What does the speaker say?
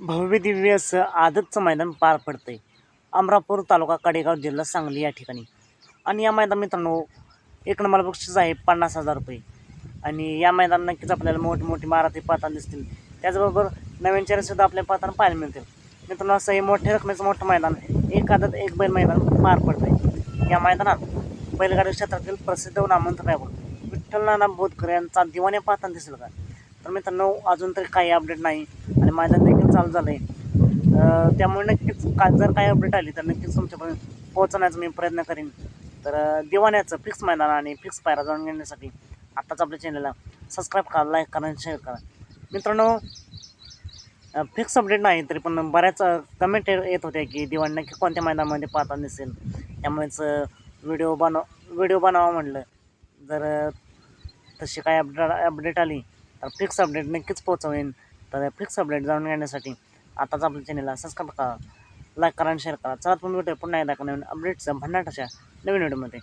भव्य दिव्य असं आदतचं मैदान पार पडतंय. अमरापूर तालुका कडेगाव जिल्हा सांगली या ठिकाणी. आणि या मैदान मित्रांनो एक नंबर बक्षीस आहे पन्नास हजार रुपये. आणि या मैदान नक्कीच आपल्याला मोठी मोठी मारुती पाहताना दिसतील. त्याचबरोबर नवीन चेहरेसुद्धा आपल्या पाहताना पाहायला मिळतील. मित्रांनो असं हे मोठ्या रकमेचं मोठं मैदान एक आदत एक बैल मैदान पार पडतंय. या मैदानात बैलगाडी क्षेत्रातील प्रसिद्ध व आहे ड्रायव्हर विठ्ठल नाना बोधकर यांचा दिवाने पाहताना दिसेल. का तर मित्रांनो अजून तरी काही अपडेट नाही. आणि मैदान देखील चालू झालं आहे त्यामुळे नक्कीच का जर काही अपडेट आली तर नक्कीच तुमच्यापर्यंत पोहोचण्याचा मी प्रयत्न करीन. तर दिवाण्याचं फिक्स मैदान आणि फिक्स पायरा जाणून घेण्यासाठी आत्ताच आपल्या चॅनलला सबस्क्राईब करा लाईक करा आणि शेअर करा. मित्रांनो फिक्स अपडेट नाही तरी पण बऱ्याच कमेंट येत होत्या की दिवाण नक्की कोणत्या मैदानामध्ये पाहता दिसेल. त्यामुळेच व्हिडिओ बनव व्हिडिओ बनावा म्हटलं जर तशी काय अपडेट अपडेट आली तर फिक्स अपडेट नक्कीच पोहोचवेन. तर फिक्स अपडेट जाणून घेण्यासाठी आताच आपल्या चॅनलला सबस्क्राईब करा लाईक करा आणि शेअर करा. चला तुम्ही भेटूया पुन्हा एकदा नवीन अपडेटचं भन्नाटाच्या नवीन व्हिडिओमध्ये